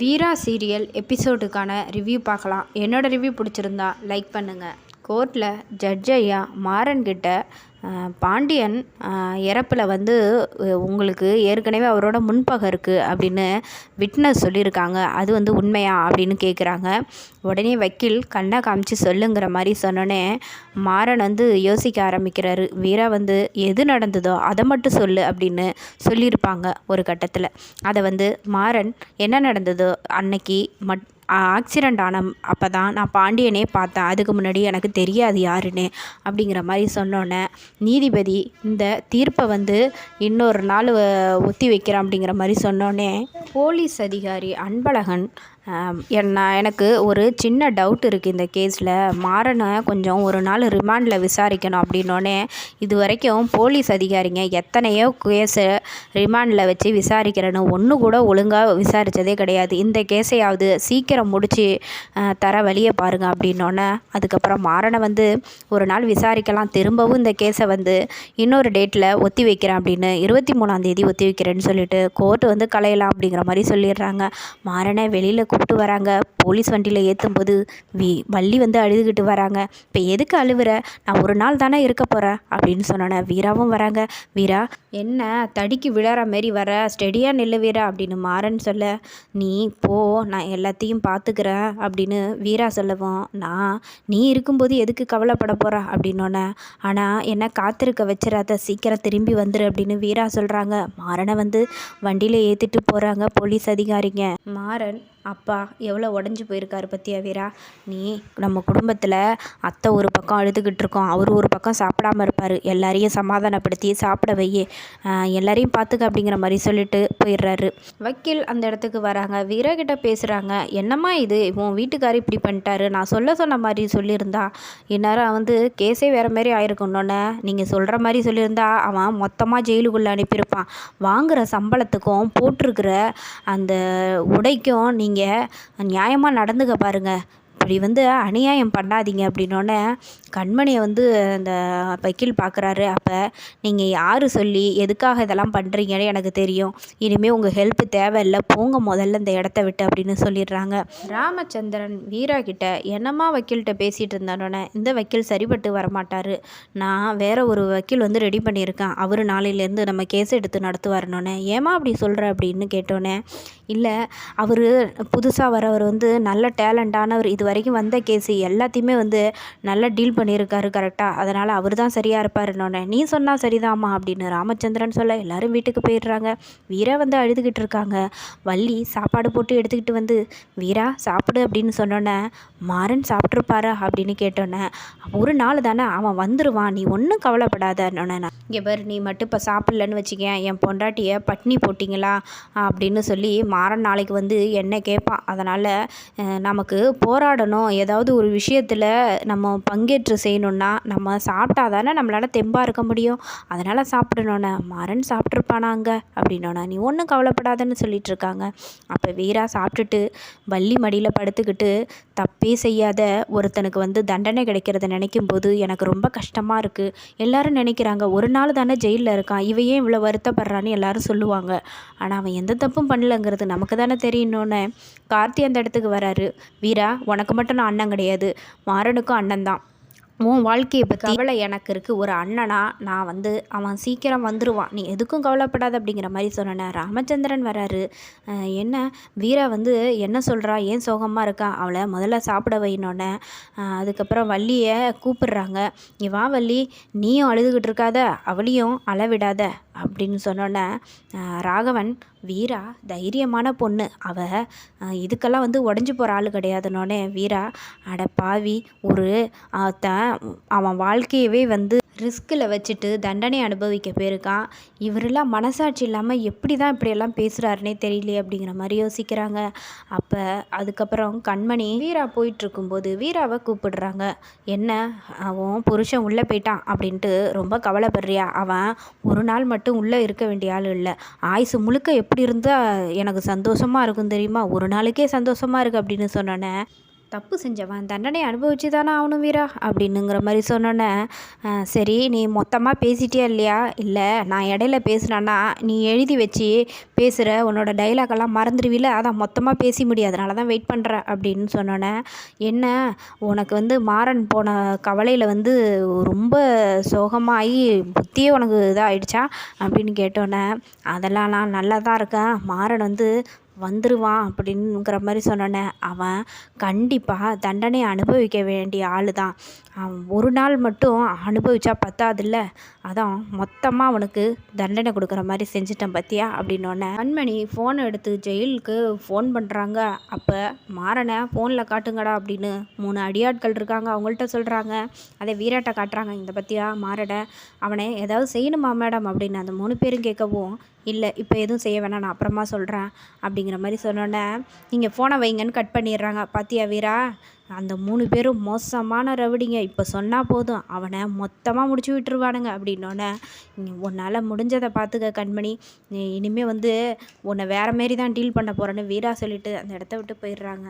வீரா serial எபிசோடுக்கான review பார்க்கலாம். என்னோடய review பிடிச்சிருந்தா லைக் பண்ணுங்கள் கோர்ட்டில் ஜட்ஜ் ஐயா மாறன்கிட்ட பாண்டியன் இறப்பில் வந்து உங்களுக்கு ஏற்கனவே அவரோட முன்பகை இருக்குது அப்படின்னு விட்னஸ் சொல்லியிருக்காங்க. அது வந்து உண்மையா அப்படின்னு கேட்குறாங்க உடனே வக்கீல் கண்ணை காமிச்சு சொல்லுங்கிற மாதிரி சொன்னோன்னே மாறன் வந்து யோசிக்க ஆரம்பிக்கிறாரு. வீரா வந்து எது நடந்ததோ அதை மட்டும் சொல்லு அப்படின்னு சொல்லியிருப்பாங்க ஒரு கட்டத்தில். அதை வந்து மாறன் என்ன நடந்ததோ அன்னைக்கு மட் ஆக்சிடெண்ட் ஆன அப்போ தான் நான் பாண்டியனே பார்த்தேன். அதுக்கு முன்னாடி எனக்கு தெரியாது யாருன்னு அப்படிங்கிற மாதிரி சொன்னோன்னே நீதிபதி இந்த தீர்ப்பை வந்து இன்னொரு நாள் ஒத்தி வைக்கிறேன் அப்படிங்கிற மாதிரி சொன்னோன்னே போலீஸ் அதிகாரி அன்பழகன் என்ன எனக்கு ஒரு சின்ன டவுட் இருக்குது இந்த கேஸில் மாறனை கொஞ்சம் ஒரு நாள் ரிமாண்டில் விசாரிக்கணும் அப்படின்னோடனே இது வரைக்கும் போலீஸ் அதிகாரிங்க எத்தனையோ கேஸை ரிமாண்டில் வச்சு விசாரிக்கிறேன்னு ஒன்று கூட ஒழுங்காக விசாரித்ததே கிடையாது. இந்த கேஸையாவது சீக்கிரம் முடித்து தர வழியை பாருங்க அப்படின்னோடனே அதுக்கப்புறம் மாறனை வந்து ஒரு நாள் விசாரிக்கலாம் திரும்பவும் இந்த கேஸை வந்து இன்னொரு டேட்டில் ஒத்தி வைக்கிறேன் அப்படின்னு இருபத்தி மூணாந்தேதி ஒத்தி வைக்கிறேன்னு சொல்லிட்டு கோர்ட் வந்து கலையலாம் அப்படிங்கிற மாதிரி சொல்லிடுறாங்க. மாறனை வெளியில் கூப்பிட்டு வராங்க. போலீஸ் வண்டியில் ஏற்றும்போது வி வள்ளி வந்து அழுதுகிட்டு வராங்க. இப்போ எதுக்கு அழுவுற? நான் ஒரு நாள் தானே இருக்க போகிறேன் அப்படின்னு சொன்னோன்னே வீராவும் வராங்க. வீரா என்ன தடிக்கு விழற மாரி வர? ஸ்டெடியாக நில்லு வீரா அப்படின்னு மாறன் சொல்ல நீ போ நான் எல்லாத்தையும் பார்த்துக்கிறேன் அப்படின்னு வீரா சொல்லவும் நான் நீ இருக்கும்போது எதுக்கு கவலைப்பட போகிற அப்படின்னோன்னே ஆனால் என்ன காத்திருக்க வச்சிடாத சீக்கிரம் திரும்பி வந்துரு அப்படின்னு வீரா சொல்கிறாங்க மாறனை வந்து வண்டியில் ஏற்றிட்டு போகிறாங்க போலீஸ் அதிகாரிங்க. மாறன் அப்பா எவ்வளோ உடஞ்சி போயிருக்காரு பத்தியா வீரா? நீ நம்ம குடும்பத்தில் அத்தை ஒரு பக்கம் அழுதுகிட்டு இருக்கோம் அவர் ஒரு பக்கம் சாப்பிடாமல் இருப்பார். எல்லாரையும் சமாதானப்படுத்தி சாப்பிட வையே. எல்லாரையும் பார்த்துக்க அப்படிங்கிற மாதிரி சொல்லிட்டு போயிடுறாரு. வக்கீல் அந்த இடத்துக்கு வராங்க. வீரா கிட்ட பேசுகிறாங்க என்னம்மா இது? உன் வீட்டுக்காரர் இப்படி பண்ணிட்டாரு. நான் சொல்ல சொன்ன மாதிரி சொல்லியிருந்தா இந்நேரம் வந்து கேஸே வேறு மாதிரி ஆயிருக்கணுன்னே நீங்கள் சொல்கிற மாதிரி சொல்லியிருந்தா அவன் மொத்தமாக ஜெயிலுக்குள்ளே அனுப்பியிருப்பான். வாங்குகிற சம்பளத்துக்கும் போட்டிருக்கிற அந்த உடைக்கும் நீங்கள் நியாயமாக நடந்துக்க பாருங்கள் அப்படி வந்து அநியாயம் பண்ணாதீங்க அப்படின்னோடனே கண்மணியை வந்து அந்த வக்கீல் பார்க்குறாரு. அப்போ நீங்கள் யார் சொல்லி எதுக்காக இதெல்லாம் பண்ணுறீங்கன்னு எனக்கு தெரியும். இனிமேல் உங்கள் ஹெல்ப் தேவையில்லை. போங்க முதல்ல இந்த இடத்த விட்டு அப்படின்னு சொல்லிடுறாங்க. ராமச்சந்திரன் வீரா கிட்ட என்னம்மா வக்கீல்கிட்ட பேசிகிட்டு இருந்தானோடனே இந்த வக்கீல் சரிப்பட்டு வரமாட்டார். நான் வேற ஒரு வக்கீல் வந்து ரெடி பண்ணியிருக்கேன். அவர் நாளையிலேருந்து நம்ம கேஸ் எடுத்து நடத்துவாருனோடனே ஏமா அப்படி சொல்கிற அப்படின்னு கேட்டோன்னே இல்லை அவர் புதுசாக வரவர் வந்து நல்ல டேலண்டானவர் இதுவரை வரைக்கும் வந்த கேஸு எல்லாத்தையுமே வந்து நல்லா டீல் பண்ணியிருக்காரு கரெக்டாக அதனால் அவர் தான் சரியாக இருப்பாருன்னொன்னே நீ சொன்னால் சரிதாம்மா அப்படின்னு ராமச்சந்திரன் சொல்ல எல்லாரும் வீட்டுக்கு போயிடுறாங்க. வீரா வந்து அழுதுகிட்டு இருக்காங்க. வள்ளி சாப்பாடு போட்டு எடுத்துக்கிட்டு வந்து வீரா சாப்பிடு அப்படின்னு சொன்னோன்னே மாறன் சாப்பிட்ருப்பாரா அப்படின்னு கேட்டோன்னே ஒரு நாள் தானே அவன் வந்துடுவான் நீ ஒன்றும் கவலைப்படாதன்னொன்னே இங்கே பாரு நீ மட்டும் இப்போ சாப்பிட்லன்னு வச்சுக்கேன். என் பொண்டாட்டியை பட்னி போட்டிங்களா? அப்படின்னு சொல்லி மாறன் நாளைக்கு வந்து என்ன கேட்பான். அதனால் நமக்கு போராடணும். ஏதாவது ஒரு விஷயத்தில் நம்ம பங்கேற்று செய்யணுன்னா நம்ம சாப்பிட்டா தானே நம்மளால் தெம்பாக இருக்க முடியும். அதனால் சாப்பிடணுண்ணே மாறன் சாப்பிட்ருப்பானா அங்கே? நீ ஒன்றும் கவலைப்படாதன்னு சொல்லிட்டு இருக்காங்க. அப்போ வீரா சாப்பிட்டுட்டு வள்ளி மடியில் படுத்துக்கிட்டு தப்பே செய்யாத ஒருத்தனுக்கு வந்து தண்டனை கிடைக்கிறத நினைக்கும் போது எனக்கு ரொம்ப கஷ்டமாக இருக்குது எல்லாரும் நினைக்கிறாங்க ஒரு நாள் தானே ஜெயிலில் இருக்கான். இவன் ஏன் இவ்வளோ வருத்தப்படுறான்னு எல்லாரும் சொல்லுவாங்க. ஆனால் அவன் எந்த தப்பும் பண்ணலங்கிறது நமக்கு தானே தெரியணுன்னு கார்த்தி அந்த இடத்துக்கு வராரு. வீரா உனக்கு மட்டும் நான் அண்ணன் கிடையாது. மாறனுக்கும் அண்ணன் தான். உன் வாழ்க்கையை பற்றி கவலை எனக்கு இருக்குது ஒரு அண்ணனா நான் வந்து அவன் சீக்கிரம் வந்துடுவான் நீ எதுக்கும் கவலைப்படாத அப்படிங்கிற மாதிரி சொன்னேன். ராமச்சந்திரன் வராரு. என்ன? வீரா வந்து என்ன சொல்கிறா ஏன் சோகமாக இருக்கா? அவளை முதல்ல சாப்பிட வைனோடனே அதுக்கப்புறம் வள்ளியை கூப்பிடுறாங்க. நீ வா வள்ளி. நீயும் அழுதுகிட்டு இருக்காத. அவளையும் அளவிடாத. அப்படின்னு சொன்னோன்னே ராகவன் வீரா தைரியமான பொண்ணு. அவ இதுக்கெல்லாம் வந்து உடஞ்சி போகிற ஆள் கிடையாதுன்னொடனே வீரா அட பாவி ஒரு அவன் வாழ்க்கையவே வந்து ரிஸ்கில் வச்சுட்டு தண்டனை அனுபவிக்க போயிருக்கான் இவரெல்லாம் மனசாட்சி இல்லாமல் எப்படி தான் இப்படியெல்லாம் பேசுகிறாருனே தெரியலையே அப்படிங்கிற மாதிரி யோசிக்கிறாங்க. அப்போ அதுக்கப்புறம் கண்மணி வீரா போயிட்டுருக்கும்போது வீராவை கூப்பிடுறாங்க. என்ன? அவன் புருஷன் உள்ளே போயிட்டான் அப்படின்ட்டு ரொம்ப கவலைப்படுறியா? அவன் ஒரு நாள் மட்டும் உள்ளே இருக்க வேண்டிய ஆள் இல்லை. ஆயுசு முழுக்க எப்படி இருந்தால் எனக்கு சந்தோஷமாக இருக்கும் தெரியுமா? ஒரு நாளைக்கே சந்தோஷமாக இருக்குது அப்படின்னு சொன்னோன்னே தப்பு செஞ்சவன் தண்டனை அனுபவிச்சு தானே ஆகணும் வீரா? அப்படின்னுங்கிற மாதிரி சொன்னோன்னே சரி நீ மொத்தமாக பேசிட்டியா இல்லையா? இல்லை நான் இடையில பேசுனேன்னா நீ எழுதி வச்சு பேசுகிற உன்னோட டைலாக்கெல்லாம் மறந்துடுவில? அதான் மொத்தமாக பேசி முடியாது அதனால தான் வெயிட் பண்ணுறேன் அப்படின்னு சொன்னோன்னே என்ன? உனக்கு வந்து மாறன் போன கவலையில் வந்து ரொம்ப சோகமாகி புத்தியே உனக்கு இதாகிடுச்சா அப்படின்னு கேட்டோன்னே அதெல்லாம் நான் நல்லா தான் இருக்கேன். மாறன் வந்து வந்துடுவான் அப்படின்னுங்கிற மாதிரி சொன்னோன்னே அவன் கண்டிப்பாக தண்டனை அனுபவிக்க வேண்டிய ஆள் தான் அவன் ஒரு நாள் மட்டும் அனுபவிச்சா பத்தாதுல்ல? அதான் மொத்தமாக அவனுக்கு தண்டனை கொடுக்குற மாதிரி செஞ்சுட்டேன் பத்தியா? அப்படின்னோடனே கண்மணி ஃபோன் எடுத்து ஜெயிலுக்கு ஃபோன் பண்ணுறாங்க அப்போ மாறனை ஃபோனில் காட்டுங்கடா அப்படின்னு மூணு அடியாட்கள் இருக்காங்க. அவங்கள்ட்ட சொல்கிறாங்க அதை வீராட்டை காட்டுறாங்க. இந்த பற்றியா மாறனை அவனை ஏதாவது செய்யணுமா மேடம் அப்படின்னு அந்த மூணு பேரும் கேட்கவும் இல்லை இப்போ எதுவும் செய்ய வேணாம் நான் அப்புறமா சொல்கிறேன் அப்படிங்கிற மாதிரி சொன்னோன்னே நீங்கள் ஃபோனை வைங்கன்னு கட் பண்ணிடுறாங்க பாத்தியா வீரா? அந்த மூணு பேரும் மோசமான ரவுடிங்க. இப்போ சொன்னால் போதும் அவனை மொத்தமாக முடிச்சு விட்டுருவானுங்க அப்படின்னோடனே உன்னால் முடிஞ்சதை பார்த்துக்க கண்மணி இனிமேல் வந்து உன்னை வேறு மாரி தான் டீல் பண்ண போகிறேன்னு வீரா சொல்லிவிட்டு அந்த இடத்த விட்டு போயிடுறாங்க.